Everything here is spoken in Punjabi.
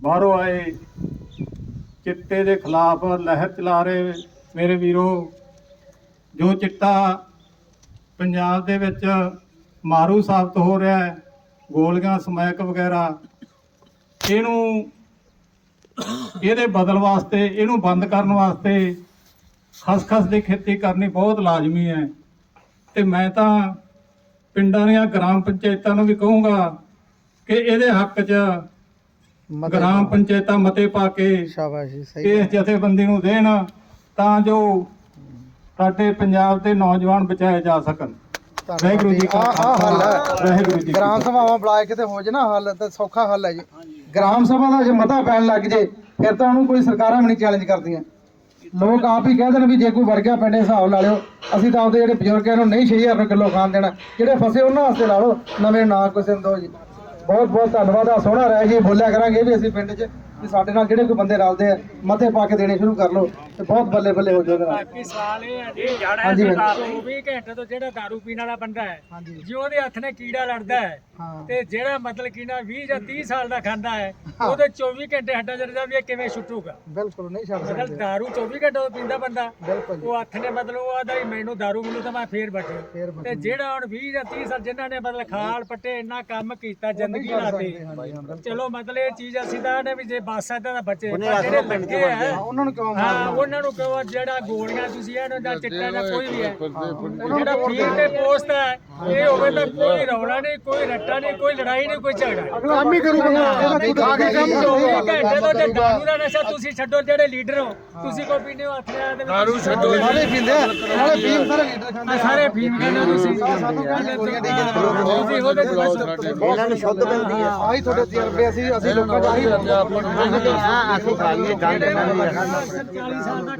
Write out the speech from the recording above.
ਬਾਹਰੋਂ ਆਏ। ਚਿੱਟੇ ਦੇ ਖਿਲਾਫ ਲਹਿਰ ਚਲਾ ਰਹੇ ਮੇਰੇ ਵੀਰੋ, ਜੋ ਚਿੱਟਾ ਪੰਜਾਬ ਦੇ ਵਿੱਚ ਮਾਰੂ ਸਾਬਤ ਹੋ ਰਿਹਾ ਹੈ, ਗੋਲੀਆਂ, ਸਮੈਕ ਵਗੈਰਾ, ਇਹਨੂੰ ਇਹਦੇ ਬਦਲ ਵਾਸਤੇ, ਇਹਨੂੰ ਬੰਦ ਕਰਨ ਵਾਸਤੇ ਖਸਖਸ ਦੀ ਖੇਤੀ ਕਰਨੀ ਬਹੁਤ ਲਾਜ਼ਮੀ ਹੈ। ਤੇ ਮੈਂ ਤਾਂ ਪਿੰਡਾਂ ਦੀਆਂ ਗ੍ਰਾਮ ਪੰਚਾਇਤਾਂ ਨੂੰ ਵੀ ਕਹੂੰਗਾ ਕਿ ਇਹਦੇ ਹੱਕ 'ਚ ਗ੍ਰਾਮ ਪੰਚਾਇਤਾਂ ਮਤੇ ਪਾ ਕੇ ਸ਼ਾਬਾਸ਼ ਜੀ ਸਹੀ ਇਸ ਜਥੇਬੰਦੀ ਨੂੰ ਦੇਣ ਤਾਂ ਜੋ ਸਾਡੇ ਪੰਜਾਬ ਦੇ ਨੌਜਵਾਨ ਬਚਾਏ ਜਾ ਸਕਣ। ਵਾਹਿਗੁਰੂ ਜੀ ਆ ਆ ਹੱਲ ਹੈ। ਵਾਹਿਗੁਰੂ ਜੀ ਕੀ ਗ੍ਰਾਮ। ਸਭਾਵਾਂ ਬੁਲਾ ਕੇ ਤੇ ਹੋ ਜੇ ਨਾ ਹੱਲ ਤੇ ਸੌਖਾ ਹੱਲ ਹੈ ਜੀ। ਗ੍ਰਾਮ ਸਭਾ ਦਾ ਜੇ ਮਤਾ ਪੈਣ ਲੱਗ ਜੇ ਫਿਰ ਤਾਂ ਉਹਨੂੰ ਕੋਈ ਸਰਕਾਰਾਂ ਵੀ ਨਹੀਂ ਚੈਲੰਜ ਕਰਦੀਆਂ। ਲੋਕ ਆਪ ਹੀ ਕਹਿ ਦੇਣ ਵੀ ਜੇ ਕੋਈ ਵਰ ਗਿਆ ਪਿੰਡੇ ਹਿਸਾਬ ਲਾ ਲਿਓ। ਅਸੀਂ ਤਾਂ ਆਪਦੇ ਜਿਹੜੇ ਬਜ਼ੁਰਗ ਇਹਨੂੰ ਨਹੀਂ 6000 ਰੁਪਏ ਕਿਲੋ ਖਾਣ ਦੇਣਾ। ਜਿਹੜੇ ਫਸੇ ਉਹਨਾਂ ਵਾਸਤੇ ਲਾ ਲਓ। ਨਵੇਂ ਨਾ ਨੂੰ ਦਿਓ ਜੀ। ਬਹੁਤ ਬਹੁਤ ਧੰਨਵਾਦ। ਆ ਸੋਹਣਾ ਰਹਿ ਜੀ ਬੋਲਿਆ ਕਰਾਂਗੇ ਵੀ ਅਸੀਂ ਪਿੰਡ 'ਚ ਵੀ ਸਾਡੇ ਨਾਲ ਜਿਹੜੇ ਕੋਈ ਬੰਦੇ ਰਲਦੇ ਆ, ਮੱਥੇ ਪਾ ਕੇ ਦੇਣੇ ਸ਼ੁਰੂ ਕਰ ਲਓ। ਤੇ ਬਹੁਤ ਬੱਲੇ ਬੱਲੇ ਹੋ ਜਾਏਗਾ। ਬਾਕੀ ਸਵਾਲ ਇਹ ਹੈ ਜੀ ਜੜਾ ਹਾਂਜੀ, ਸਰਕਾਰ ਵੀ ਘੰਟੇ ਤੋਂ ਜਿਹੜਾ ਦਾਰੂ ਪੀਣ ਵਾਲਾ ਬੰਦਾ ਹੈ ਹਾਂਜੀ। ਉਹਦੇ ਹੱਥ ਨੇ ਕੀੜਾ ਲੜਦਾ ਹੈ ਤੇ ਜਿਹੜਾ ਮਤਲਬ ਕਿ ਨਾ 20 ਜਾਂ 30 ਸਾਲ ਦਾ ਖਾਂਦਾ ਹੈ ਉਹਦੇ 24 ਘੰਟੇ ਹੱਡਾ ਜਰਦਾ ਵੀ ਇਹ ਕਿਵੇਂ ਛੁੱਟੂਗਾ ਬਿਲਕੁਲ ਨਹੀਂ ਛੱਡ ਮਤਲਬ ਦਾਰੂ 24 ਘੰਟੇ ਤੋਂ ਪੀਂਦਾ ਬੰਦਾ ਉਹ ਹੱਥ ਨੇ ਮਤਲਬ ਉਹ ਆਦਾ ਮੈਨੂੰ ਦਾਰੂ ਮਿਲੂ ਤਾਂ ਮੈਂ ਫੇਰ ਬੈਠੂ ਤੇ ਜਿਹੜਾ ਹੁਣ 20 ਜਾਂ 30 ਸਾਲ ਜਿਨ੍ਹਾਂ ਨੇ ਮਤਲਬ ਖਾਲ ਪੱਟੇ ਇੰਨਾ ਕੰਮ ਕੀਤਾ ਜ਼ਿੰਦਗੀ ਨਹੀਂ ਨਾਲ ਤੇ ਚਲੋ ਮਤਲਬ ਇਹ ਚੀਜ਼ ਅਸੀਂ ਤਾਂ ਨੇ ਵੀ ਜੇ ਬਾਦਸ਼ਾਹ ਦਾ ਬੱਚੇ। ਪਰ ਜਿਹੜੇ ਲੱਗੇ ਆ ਹਾਂ ਉਹਨਾਂ ਨੂੰ ਕਿਉਂ ਮਾਰਨਾ? ਹਾਂ ਉਹ ਉਹਨਾਂ ਨੂੰ ਕਹੋ ਜਿਹੜਾ ਗੋਲੀਆਂ ਤੁਸੀਂ ਇਹਨਾਂ ਦਾ ਚਿੱਟਾ ਦਾ ਕੋਈ ਵੀ ਹੈ। ਜਿਹੜਾ ਫੀਲ ਤੇ ਪੋਸਟ ਹੈ ਇਹ ਹੋਵੇ ਤਾਂ ਕੋਈ ਰੌਲਾ ਨਹੀਂ ਕੋਈ ਰੱਟਾ ਨਹੀਂ ਕੋਈ ਲੜਾਈ ਨਹੀਂ ਕੋਈ ਝਗੜਾ ਕੰਮ ਹੀ ਕਰੂਗਾ ਇਹਦਾ ਖੁਦ ਆ ਕੇ ਕੰਮ ਘੰਟੇ ਤੋਂ ਜੇ ਦਾਰੂ ਦਾ ਨਸ਼ਾ ਤੁਸੀਂ ਛੱਡੋ ਜਿਹੜੇ ਲੀਡਰ ਹੋ। ਤੁਸੀਂ ਕੋਈ ਪੀਨੇ ਹੋ ਹੱਥ ਦੇ ਦਾਰੂ ਛੱਡੋ ਸਾਰੇ ਪੀਂਦੇ ਆ। ਨਾਲੇ ਫੀਮ ਸਾਰੇ ਲੀਡਰ ਖਾਂਦੇ ਆ। ਸਾਰੇ ਫੀਮ ਕਹਿੰਦੇ ਹੋ ਤੁਸੀਂ। ਤੁਸੀਂ ਉਹਦੇ ਇਹਨਾਂ ਨੂੰ ਸ਼ੁੱਧ ਮਿਲਦੀ ਹੈ ਆਹੀ ਤੁਹਾਡੇ ਤਜਰਬੇ ਅਸੀਂ ਅਸੀਂ ਲੋਕਾਂ ਦਾ ਆਹੀ ਅਸੀਂ ਖਾਈਏ ਗੰਦ 40 ਸਾਲ ਦਾ